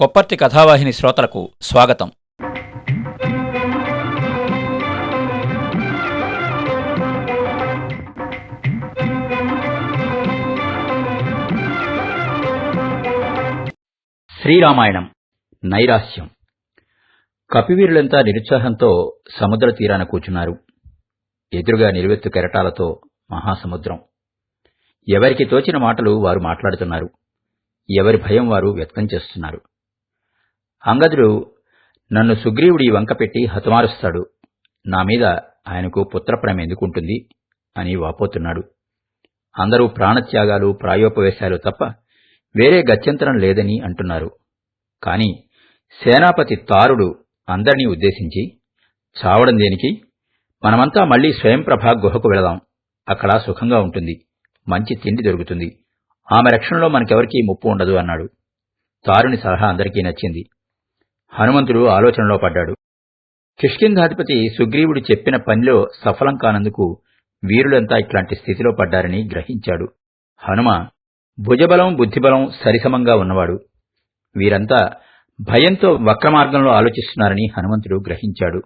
కొప్పర్తి కథావాహిని శ్రోతలకు స్వాగతం. శ్రీరామాయణం. నైరాస్యం కపివీరులంతా నిరుత్సాహంతో సముద్ర తీరాన కూచున్నారు. ఎదురుగా నిలువెత్తు కెరటాలతో మహాసముద్రం. ఎవరికి తోచిన మాటలు వారు మాట్లాడుతున్నారు. ఎవరి భయం వారు వ్యక్తం చేస్తున్నారు. అంగదుడు నన్ను సుగ్రీవుడి వంకపెట్టి హతమారుస్తాడు. నా మీద ఆయనకు పుత్రప్రేమ ఎందుకుంటుంది అని వాపోతున్నాడు. అందరూ ప్రాణత్యాగాలు ప్రాయోపవేశాలు తప్ప వేరే గత్యంతరం లేదని అంటున్నారు. కాని సేనాపతి తారుడు అందరినీ ఉద్దేశించి చావడం దేనికి? మనమంతా మళ్ళీ స్వయంప్రభా గుహకు వెళదాం. అక్కడ సుఖంగా ఉంటుంది. మంచి తిండి దొరుకుతుంది. ఆమె రక్షణలో మనకెవరికీ ముప్పు ఉండదు అన్నాడు. తారుని సలహా అందరికీ నచ్చింది. హనుమంతుడు ఆలోచనలో పడ్డాడు. కిష్కింధాధిపతి సుగ్రీవుడు చెప్పిన పనిలో సఫలం కానందుకు వీరులంతా ఇట్లాంటి స్థితిలో పడ్డారని గ్రహించాడు. హనుమ భుజబలం బుద్ధిబలం సరిసమంగా ఉన్నవాడు. వీరంతా భయంతో వక్రమార్గంలో ఆలోచిస్తున్నారని హనుమంతుడు గ్రహించాడు.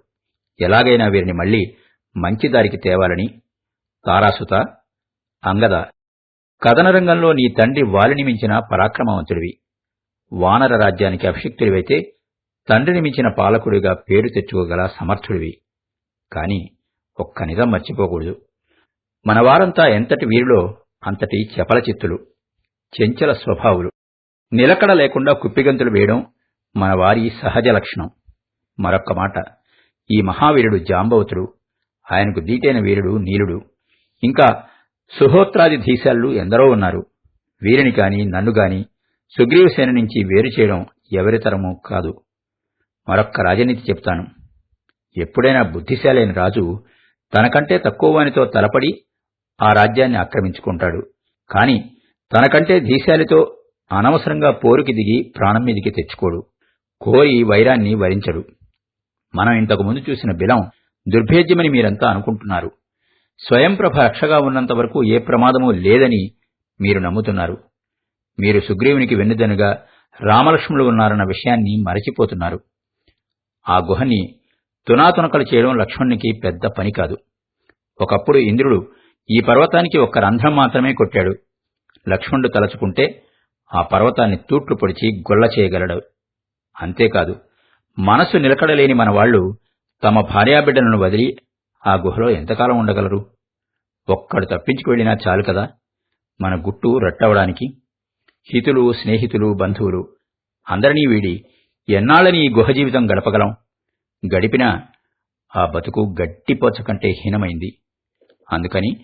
ఎలాగైనా వీరిని మళ్ళీ మంచిదారికి తేవాలని. తారాసుత అంగద కథనరంగంలో నీ తండ్రి వాలిని మించిన పరాక్రమవంతుడివి. వానర రాజ్యానికి అభిషిక్తుడివైతే తండ్రిని మించిన పాలకుడిగా పేరు తెచ్చుకోగల సమర్థుడివి. కాని ఒక్క నిజం మర్చిపోకూడదు. మనవారంతా ఎంతటి వీరిలో అంతటి చపల చిత్తులు చెంచల స్వభావులు. నిలకడ లేకుండా కుప్పిగంతులు వేయడం మన వారి సహజ లక్షణం. మరొక్క మాట ఈ మహావీరుడు జాంబవతుడు ఆయనకు దీటైన వీరుడు నీలుడు. ఇంకా సుహోత్రాది ధీశాలు ఎందరో ఉన్నారు. వీరిని కాని నన్ను గాని సుగ్రీవసేన నుంచి వేరు చేయడం ఎవరితరమూ కాదు. మరొక్క రాజనీతి చెప్తాను. ఎప్పుడైనా బుద్ధిశాలైన రాజు తనకంటే తక్కువ వానితో తలపడి ఆ రాజ్యాన్ని ఆక్రమించుకుంటాడు. కాని తనకంటే ధీశాలితో అనవసరంగా పోరుకి దిగి ప్రాణం మీదికి తెచ్చుకోడు. కోరి వైరాన్ని వరించడు. మనం ఇంతకు ముందు చూసిన బిలం దుర్భేద్యమని మీరంతా అనుకుంటున్నారు. స్వయంప్రభ రక్షగా ఉన్నంత వరకు ఏ ప్రమాదమూ లేదని మీరు నమ్ముతున్నారు. మీరు సుగ్రీవునికి వెన్నుదనుగా రామలక్ష్ములు ఉన్నారన్న విషయాన్ని మరచిపోతున్నారు. ఆ గుహని తునాతునకలు చేయడం లక్ష్మణునికి పెద్ద పని కాదు. ఒకప్పుడు ఇంద్రుడు ఈ పర్వతానికి ఒక్క రంధ్రం మాత్రమే కొట్టాడు. లక్ష్మణుడు తలచుకుంటే ఆ పర్వతాన్ని తూట్లు పొడిచి గొల్ల చేయగలడు. అంతేకాదు మనసు నిలకడలేని మనవాళ్ళు తమ భార్యాబిడ్డలను వదిలి ఆ గుహలో ఎంతకాలం ఉండగలరు? ఒక్కడు తప్పించుకు వెళ్ళినా చాలు కదా? మన గుట్టు రట్టవడానికి హితులు స్నేహితులు బంధువులు అందరినీ వీడి ఎన్నాళ్ళని ఈ గుహ జీవితం గడపగలం? గడిపినా ఆ బతుకు గట్టిపోచ కంటే హీనమైంది. అందుకని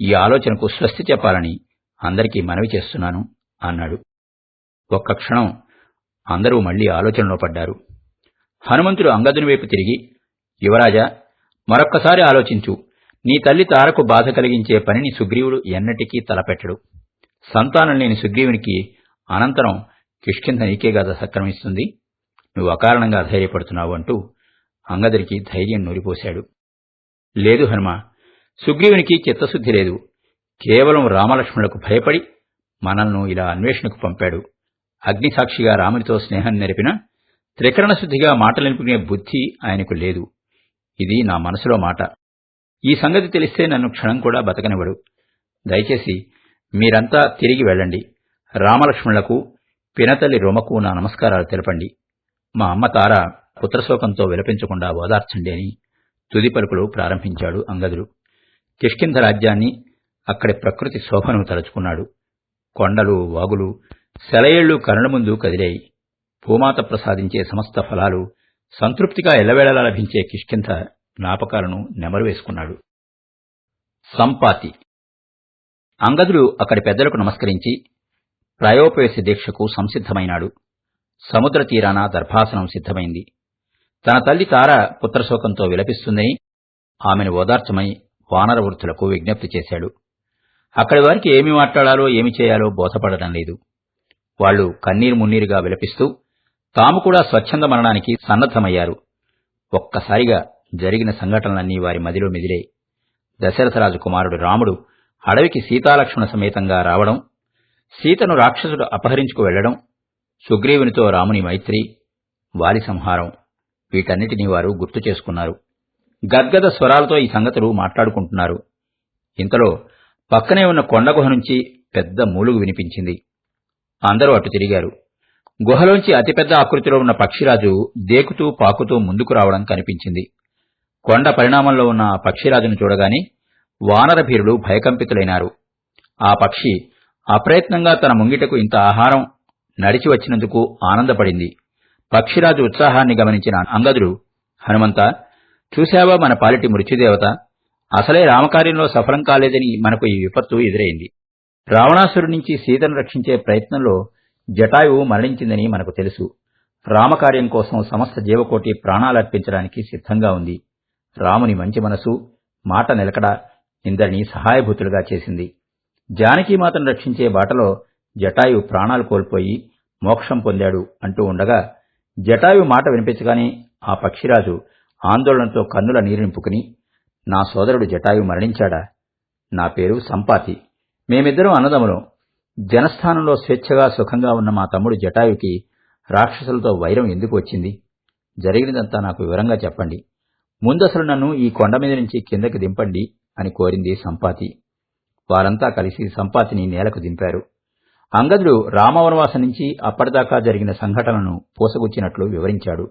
ఈ ఆలోచనకు స్వస్తి చెప్పాలని అందరికీ మనవి చేస్తున్నాను అన్నాడు. ఒక్క క్షణం అందరూ మళ్ళీ ఆలోచనలో పడ్డారు. హనుమంతుడు అంగదుని వైపు తిరిగి యువరాజా మరొక్కసారి ఆలోచించు. నీ తల్లి తారకు బాధ కలిగించే పనిని సుగ్రీవుడు ఎన్నటికీ తలపెట్టడు. సంతానం లేని సుగ్రీవునికి అనంతరం కిష్కింద నీకే గద సక్రమిస్తుంది. నువ్వు అకారణంగా ధైర్యపడుతున్నావు అంటూ అంగదరికి ధైర్యం నూరిపోశాడు. లేదు హనుమ సుగ్రీవునికి చిత్తశుద్ధి లేదు. కేవలం రామలక్ష్మణులకు భయపడి మనల్ని ఇలా అన్వేషణకు పంపాడు. అగ్నిసాక్షిగా రామునితో స్నేహం నెరిపిన త్రికరణశుద్ధిగా మాటలు బుద్ధి ఆయనకు లేదు. ఇది నా మనసులో మాట. ఈ సంగతి తెలిస్తే నన్ను క్షణం కూడా బతకనివ్వడు. దయచేసి మీరంతా తిరిగి వెళ్ళండి. రామలక్ష్మణులకు పినతల్లి రొమకు నా నమస్కారాలు తెలపండి. మా అమ్మ తార పుత్రశోకంతో విలపించకుండా ఓదార్చండి అని తుది పలుకులు ప్రారంభించాడు అంగదుడు కిష్కింధ రాజ్యాన్ని అక్కడి ప్రకృతి శోభను తలుచుకున్నాడు. కొండలు వాగులు సెలయేళ్ళు కరుణ ముందు కదిలాయి. భూమాత ప్రసాదించే సమస్త ఫలాలు సంతృప్తిగా ఎల్లవేళలా లభించే కిష్కింధ జ్ఞాపకాలను నెమరు వేసుకున్నాడు సంపాతి. అంగదుడు అక్కడి పెద్దలకు నమస్కరించి ప్రాయోపవేశ దీక్షకు సంసిద్ధమైనాడు. సముద్ర తీరాన దర్భాసనం సిద్ధమైంది. తన తల్లి తార పుత్రశోకంతో విలపిస్తుందని ఆమెను ఓదార్చమై వానర వృద్ధులకు విజ్ఞప్తి చేశాడు. అక్కడి వారికి ఏమి మాట్లాడాలో ఏమి చేయాలో బోధపడడం లేదు. వాళ్ళు కన్నీరు మున్నీరుగా విలపిస్తూ తాము కూడా స్వచ్ఛంద మరణానికి సన్నద్ధమయ్యారు. ఒక్కసారిగా జరిగిన సంఘటనలన్నీ వారి మదిలో మెదిలే. దశరథరాజు కుమారుడు రాముడు అడవికి సీతాలక్ష్మణ సమేతంగా రావడం సీతను రాక్షసుడు అపహరించుకు వెళ్ళడం సుగ్రీవునితో రాముని మైత్రి వాలి సంహారం వీటన్నిటినీ వారు గుర్తు చేసుకున్నారు. గద్గద స్వరాలతో ఈ సంగతులు మాట్లాడుకుంటున్నారు. ఇంతలో పక్కనే ఉన్న కొండ గుహ నుంచి పెద్ద మూలుగు వినిపించింది. అందరూ అటు తిరిగారు. గుహలోంచి అతిపెద్ద ఆకృతిలో ఉన్న పక్షిరాజు దేకుతూ పాకుతూ ముందుకు రావడం కనిపించింది. కొండ పరిణామంలో ఉన్న ఆ పక్షిరాజును చూడగానే వానరభీరులు భయకంపితులైనారు. ఆ పక్షి అప్రయత్నంగా తన ముంగిటకు ఇంత ఆహారం నడిచి వచ్చినందుకు ఆనందపడింది. పక్షిరాజు ఉత్సాహాన్ని గమనించిన అంగదుడు హనుమంత చూశావా మన పాలిటి మృత్యుదేవత? అసలే రామకార్యంలో సఫలం కాలేదని మనకు ఈ విపత్తు ఎదురైంది. రావణాసురుడి నుంచి సీతను రక్షించే ప్రయత్నంలో జటాయువు మరణించిందని మనకు తెలుసు. రామకార్యం కోసం సమస్త జీవకోటి ప్రాణాలర్పించడానికి సిద్ధంగా ఉంది. రాముని మంచి మనసు మాట నిలకడ ఇందరినీ సహాయభూతులుగా చేసింది. జానకీమాతను రక్షించే బాటలో జటాయు ప్రాణాలు కోల్పోయి మోక్షం పొందాడు అంటూ ఉండగా జటాయు మాట వినిపించగానే ఆ పక్షిరాజు ఆందోళనతో కన్నుల నీరు నింపుకుని నా సోదరుడు జటాయు మరణించాడా? నా పేరు సంపాతి. మేమిద్దరం అన్నదములం జనస్థానంలో స్వేచ్ఛగా సుఖంగా ఉన్న మా తమ్ముడు జటాయుకి రాక్షసులతో వైరం ఎందుకు వచ్చింది? జరిగినదంతా నాకు వివరంగా చెప్పండి. ముందసలు నన్ను ఈ కొండ మీద నుంచి కిందకి దింపండి అని కోరింది సంపాతి. వారంతా కలిసి సంపాతిని నేలకు దింపారు. అంగదుడు రామవనవాసం నుంచి అప్పటిదాకా జరిగిన సంఘటనను పూసగుచ్చినట్లు వివరించాడు.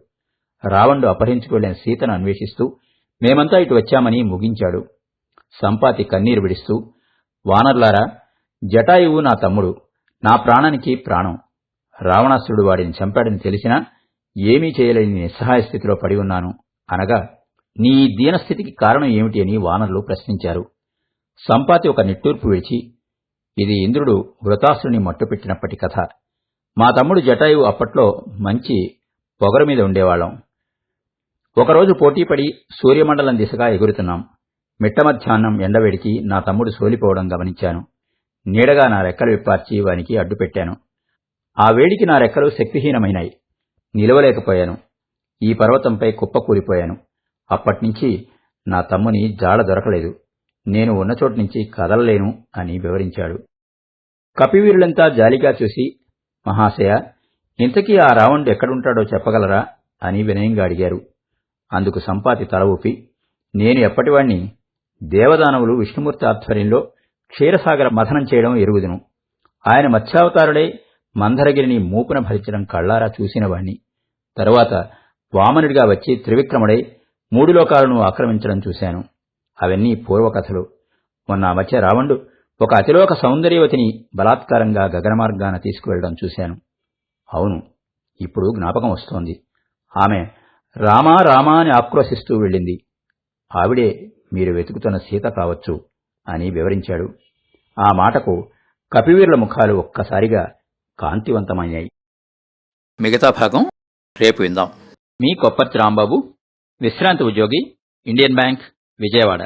రావణుడు అపహరించుకువెళ్ళిన సీతను అన్వేషిస్తూ మేమంతా ఇటు వచ్చామని ముగించాడు. సంపాతి కన్నీరు విడిస్తూ వానర్లారా జటాయువు నా తమ్ముడు. నా ప్రాణానికి ప్రాణం. రావణాసురుడు వాడిని చంపాడని తెలిసినా ఏమీ చేయలేని నిస్సహాయ స్థితిలో పడి ఉన్నాను. అనగా నీ దీనస్థితికి కారణం ఏమిటి అని వానరులు ప్రశ్నించారు. సంపాతి ఒక నిట్టూర్పు విడిచి ఇది ఇంద్రుడు వృతాసుని మట్టుపెట్టినప్పటి కథ. మా తమ్ముడు జటాయువు అప్పట్లో మంచి పొగరు మీద ఉండేవాళ్ళం. ఒకరోజు పోటీపడి సూర్యమండలం దిశగా ఎగురుతున్నాం. మిట్ట మధ్యాహ్నం ఎండవేడికి నా తమ్ముడు సోలిపోవడం గమనించాను. నీడగా నా రెక్కలు విప్పార్చి వానికి అడ్డుపెట్టాను ఆ వేడికి నా రెక్కలు శక్తిహీనమైనాయి. నిలవలేకపోయాను. ఈ పర్వతంపై కుప్పకూలిపోయాను. అప్పట్నుంచి నా తమ్ముని జాడ దొరకలేదు. నేను ఉన్న చోటు నుంచి కదలలేను అని వివరించాడు. కపివీరులంతా జాలిగా చూసి మహాశయ ఇంతకీ ఆ రావణుడు ఎక్కడుంటాడో చెప్పగలరా? అని వినయంగా అడిగారు. అందుకు సంపాతి తల ఊపి నేను ఎప్పటివాణ్ణి దేవదానవులు విష్ణుమూర్తి ఆధ్వర్యంలో క్షీరసాగర మథనం చేయడం ఎరుగుదును. ఆయన మత్స్యావతారుడై మందరగిరిని మూపున భరించడం కళ్ళారా చూసినవాణ్ణి. తరువాత వామనుడిగా వచ్చి త్రివిక్రముడై మూడు లోకాలను ఆక్రమించడం చూశాను. అవన్నీ పూర్వకథలు. మొన్న మధ్య రావణుడు ఒక అతిలోక సౌందర్యవతిని బలాత్కారంగా గగనమార్గాన తీసుకువెళ్ళడం చూశాను. అవును ఇప్పుడు జ్ఞాపకం వస్తోంది. ఆమె రామా రామా అని ఆక్రోశిస్తూ వెళ్ళింది. ఆవిడే మీరు వెతుకుతున్న సీత కావచ్చు అని వివరించాడు. ఆ మాటకు కపివీరుల ముఖాలు ఒక్కసారిగా కాంతివంతమయ్యాయి. మిగతా భాగం రేపు విందాం. మీ కొప్పర్తి రాంబాబు విశ్రాంతి ఉద్యోగి ఇండియన్ బ్యాంక్ విజయవాడ.